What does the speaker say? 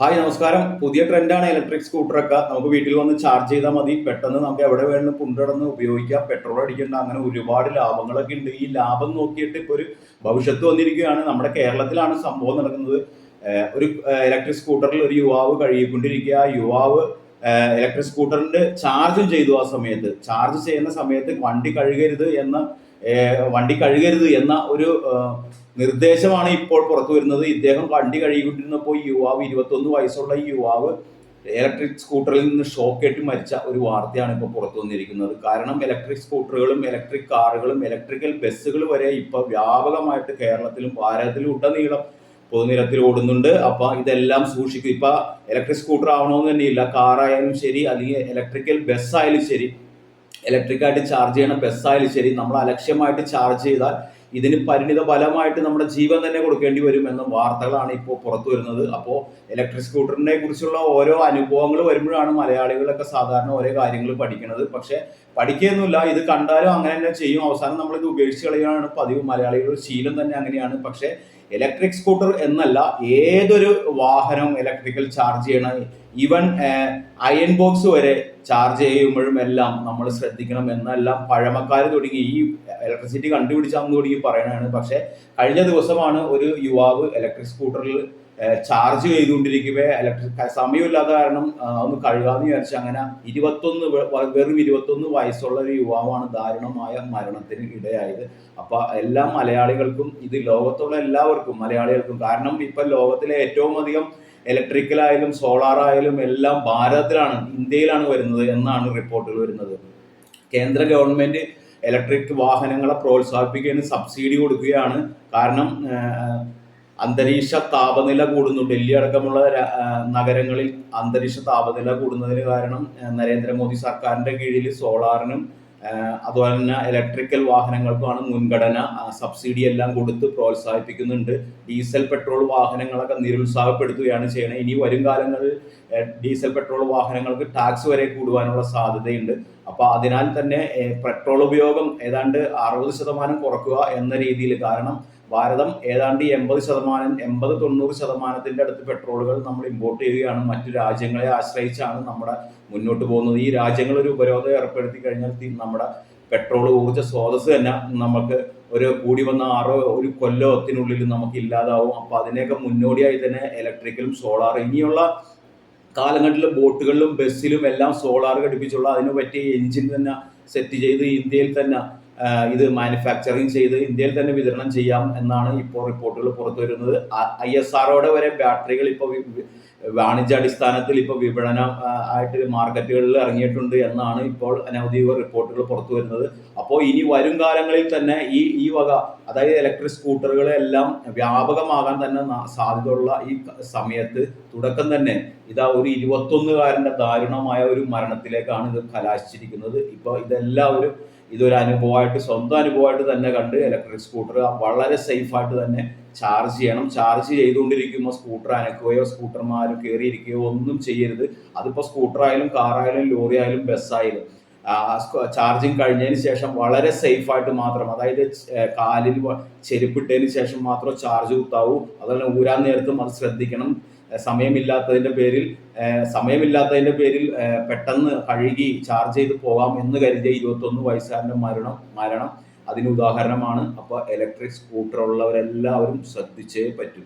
Hi നമസ്കാരം. പുതിയ ട്രെൻഡാണ് electric സ്കൂട്ടറൊക്കെ. നമുക്ക് വീട്ടിൽ വന്ന് ചാർജ് ചെയ്താൽ മതി. പെട്ടെന്ന് നമുക്ക് എവിടെ വേണമെങ്കിലും കൊണ്ടുനടന്ന് ഉപയോഗിക്കാം. പെട്രോൾ അടിക്കേണ്ട. അങ്ങനെ ഒരുപാട് ലാഭങ്ങളൊക്കെ ഉണ്ട്. ഈ ലാഭം നോക്കിയിട്ട് ഇപ്പോൾ ഒരു ഭവിഷ്യത്ത് വന്നിരിക്കുകയാണ്. നമ്മുടെ കേരളത്തിലാണ് സംഭവം നടക്കുന്നത്. ഒരു ഇലക്ട്രിക് സ്കൂട്ടറിൽ ഒരു യുവാവ് കഴുകിക്കൊണ്ടിരിക്കുക. യുവാവ് ഇലക്ട്രിക് സ്കൂട്ടറിന്റെ ചാർജും ചെയ്തു ആ സമയത്ത്. ചാർജ് ചെയ്യുന്ന സമയത്ത് വണ്ടി കഴുകരുത് എന്ന വണ്ടി കഴുകരുത് എന്ന ഒരു നിർദ്ദേശമാണ് ഇപ്പോൾ പുറത്തു വരുന്നത്. ഇദ്ദേഹം വണ്ടി കഴുകിക്കൊണ്ടിരുന്നപ്പോൾ യുവാവ് ഇരുപത്തൊന്ന് വയസ്സുള്ള യുവാവ് ഇലക്ട്രിക് സ്കൂട്ടറിൽ നിന്ന് ഷോക്കേറ്റ് മരിച്ച ഒരു വാർത്തയാണ് ഇപ്പോൾ പുറത്തു വന്നിരിക്കുന്നത്. കാരണം ഇലക്ട്രിക് സ്കൂട്ടറുകളും ഇലക്ട്രിക് കാറുകളും ഇലക്ട്രിക്കൽ ബസ്സുകൾ വരെ ഇപ്പോൾ വ്യാപകമായിട്ട് കേരളത്തിലും ഭാരതത്തിലും ഉടനീളം പൊതുനിരത്തിൽ ഓടുന്നുണ്ട്. അപ്പൊ ഇതെല്ലാം സൂക്ഷിക്കും. ഇപ്പൊ ഇലക്ട്രിക് സ്കൂട്ടർ ആവണമെന്ന് തന്നെയില്ല. കാറായാലും ശരി അല്ലെങ്കിൽ ഇലക്ട്രിക്കൽ ബസ് ആയാലും ശരി ഇലക്ട്രിക്കായിട്ട് ചാർജ് ചെയ്യണ ബസ് ആയാലും ശരി നമ്മൾ അലക്ഷ്യമായിട്ട് ചാർജ് ചെയ്താൽ ഇതിന് പരിണിത ഫലമായിട്ട് നമ്മുടെ ജീവൻ തന്നെ കൊടുക്കേണ്ടി വരും എന്ന വാർത്തകളാണ് ഇപ്പോൾ പുറത്തു വരുന്നത്. അപ്പോൾ ഇലക്ട്രിക് സ്കൂട്ടറിനെ കുറിച്ചുള്ള ഓരോ അനുഭവങ്ങൾ വരുമ്പോഴാണ് മലയാളികളൊക്കെ സാധാരണ ഓരോ കാര്യങ്ങൾ പഠിക്കുന്നത്. പക്ഷേ പഠിക്കുകയൊന്നുമില്ല. ഇത് കണ്ടാലും അങ്ങനെ തന്നെ ചെയ്യും. അവസാനം നമ്മൾ ഇത് ഉപേക്ഷിച്ച് കളയാണ് പതിവ്. മലയാളികളുടെ ശീലം തന്നെ അങ്ങനെയാണ്. പക്ഷേ ഇലക്ട്രിക് സ്കൂട്ടർ എന്നല്ല ഏതൊരു വാഹനം ഇലക്ട്രിക്കൽ ചാർജ് ചെയ്യണ. ഈവൻ അയൺ ബോക്സ് വരെ ചാർജ് ചെയ്യുമ്പോഴും എല്ലാം നമ്മൾ ശ്രദ്ധിക്കണം. എന്നെല്ലാം പഴമക്കാർ തുടങ്ങി. ഈ ഇലക്ട്രിസിറ്റി കണ്ടുപിടിച്ചാൽ തുടങ്ങി. പറയണതാണ്. പക്ഷേ കഴിഞ്ഞ ദിവസമാണ് ഒരു യുവാവ് ഇലക്ട്രിക് സ്കൂട്ടറിൽ ചാർജ് ചെയ്തുകൊണ്ടിരിക്കുമ്പോൾ ഇലക്ട്രിക് സമയമില്ലാത്ത കാരണം ഒന്ന് കഴുകാന്ന് വിചാരിച്ച് അങ്ങനെ ഇരുപത്തൊന്ന് വെറും ഇരുപത്തൊന്ന് വയസ്സുള്ള ഒരു യുവാവാണ് ദാരുണമായ മരണത്തിന് ഇടയായത്. അപ്പൊ എല്ലാ മലയാളികൾക്കും ഇത് ലോകത്തുള്ള എല്ലാവർക്കും മലയാളികൾക്കും കാരണം ഇപ്പൊ ലോകത്തിലെ ഏറ്റവും അധികം ഇലക്ട്രിക്കലായാലും സോളാർ ആയാലും എല്ലാം ഭാരതത്തിലാണ് ഇന്ത്യയിലാണ് വരുന്നത് എന്നാണ് റിപ്പോർട്ടുകൾ വരുന്നത്. കേന്ദ്ര ഗവൺമെന്റ് ഇലക്ട്രിക് വാഹനങ്ങളെ പ്രോത്സാഹിപ്പിക്കുകയാണ് സബ്സിഡി കൊടുക്കുകയാണ്. കാരണം അന്തരീക്ഷ താപനില കൂടുന്നു. ഡൽഹി അടക്കമുള്ള നഗരങ്ങളിൽ അന്തരീക്ഷ താപനില കൂടുന്നതിന് കാരണം നരേന്ദ്രമോദി സർക്കാരിന്റെ കീഴിൽ സോളാറിനും അതുപോലെ തന്നെ ഇലക്ട്രിക്കൽ വാഹനങ്ങൾക്കാണ് മുൻഗണന. സബ്സിഡി എല്ലാം കൊടുത്ത് പ്രോത്സാഹിപ്പിക്കുന്നുണ്ട്. ഡീസൽ പെട്രോൾ വാഹനങ്ങളൊക്കെ നിരുത്സാഹപ്പെടുത്തുകയാണ് ചെയ്യണത്. ഇനി വരും കാലങ്ങളിൽ ഡീസൽ പെട്രോൾ വാഹനങ്ങൾക്ക് ടാക്സ് വരെ കൂടുവാനുള്ള സാധ്യതയുണ്ട്. അപ്പൊ അതിനാൽ തന്നെ പെട്രോൾ ഉപയോഗം ഏതാണ്ട് അറുപത് ശതമാനം കുറക്കുക എന്ന രീതിയിൽ. കാരണം ഭാരതം ഏതാണ്ട് എൺപത് ശതമാനം എൺപത് തൊണ്ണൂറ് ശതമാനത്തിന്റെ അടുത്ത് പെട്രോളുകൾ നമ്മൾ ഇമ്പോർട്ട് ചെയ്യുകയാണ്. മറ്റു രാജ്യങ്ങളെ ആശ്രയിച്ചാണ് നമ്മുടെ മുന്നോട്ട് പോകുന്നത്. ഈ രാജ്യങ്ങൾ ഒരു ഉപരോധം ഏർപ്പെടുത്തി കഴിഞ്ഞാൽ നമ്മുടെ പെട്രോൾ ഊർജ സ്രോതസ് തന്നെ നമുക്ക് ഒരു കൂടി വന്ന ആറോ ഒരു കൊല്ലത്തിനുള്ളിൽ നമുക്ക് ഇല്ലാതാവും. അപ്പോൾ അതിനെയൊക്കെ മുന്നോടിയായി തന്നെ ഇലക്ട്രിക്കലും സോളാർ ഇനിയുള്ള കാലഘട്ടത്തിൽ ബോട്ടുകളിലും ബസ്സിലും എല്ലാം സോളാർ ഘടിപ്പിച്ചുള്ള അതിന് പറ്റിയ എഞ്ചിൻ തന്നെ സെറ്റ് ചെയ്ത് ഇന്ത്യയിൽ തന്നെ ഇത് മാനുഫാക്ചറിങ് ചെയ്ത് ഇന്ത്യയിൽ തന്നെ വിതരണം ചെയ്യാം എന്നാണ് ഇപ്പോൾ റിപ്പോർട്ടുകൾ പുറത്തു വരുന്നത്. ഐ എസ് ആറോടെ വരെ ബാറ്ററികൾ ഇപ്പോൾ വാണിജ്യാടിസ്ഥാനത്തിൽ ഇപ്പോൾ വിപണനം ആയിട്ട് മാർക്കറ്റുകളിൽ ഇറങ്ങിയിട്ടുണ്ട് എന്നാണ് ഇപ്പോൾ അനൗദ്യോഗിക റിപ്പോർട്ടുകൾ പുറത്തു വരുന്നത്. അപ്പോൾ ഇനി വരും കാലങ്ങളിൽ തന്നെ ഈ ഈ വക അതായത് ഇലക്ട്രിക് സ്കൂട്ടറുകളെല്ലാം വ്യാപകമാകാൻ തന്നെ സാധ്യതയുള്ള ഈ സമയത്ത് തുടക്കം തന്നെ ഇതാ ഒരു ഇരുപത്തൊന്നുകാരന്റെ ദാരുണമായ ഒരു മരണത്തിലേക്കാണ് ഇത് കലാശിച്ചിരിക്കുന്നത്. ഇപ്പോൾ ഇതെല്ലാവരും ഇതൊരു അനുഭവമായിട്ട് സ്വന്തം അനുഭവമായിട്ട് തന്നെ കണ്ട് ഇലക്ട്രിക് സ്കൂട്ടർ വളരെ സേഫായിട്ട് തന്നെ ചാർജ് ചെയ്യണം. ചാർജ് ചെയ്തുകൊണ്ടിരിക്കുമ്പോൾ സ്കൂട്ടർ അനക്കുകയോ സ്കൂട്ടർമാർ കയറിയിരിക്കുകയോ ഒന്നും ചെയ്യരുത്. അതിപ്പോൾ സ്കൂട്ടർ ആയാലും കാറായാലും ലോറി ആയാലും ബസ്സായാലും ചാർജിങ് കഴിഞ്ഞതിന് ശേഷം വളരെ സേഫ് ആയിട്ട് മാത്രം അതായത് കാലിൽ ചെരുപ്പിട്ടതിന് ശേഷം മാത്രം ചാർജ് കുത്താവൂ. അതുപോലെ ഊരാൻ നേരത്തും അത് ശ്രദ്ധിക്കണം. സമയമില്ലാത്തതിന്റെ പേരിൽ സമയമില്ലാത്തതിന്റെ പേരിൽ പെട്ടെന്ന് കഴുകി ചാർജ് ചെയ്ത് പോകാം എന്ന് കരുതിയ ഇരുപത്തൊന്ന് വയസ്സുകാരന്റെ മരണം മരണം അതിന് ഉദാഹരണമാണ്. അപ്പോൾ ഇലക്ട്രിക് സ്കൂട്ടർ ഉള്ളവരെല്ലാവരും ശ്രദ്ധിച്ചേ പറ്റൂ.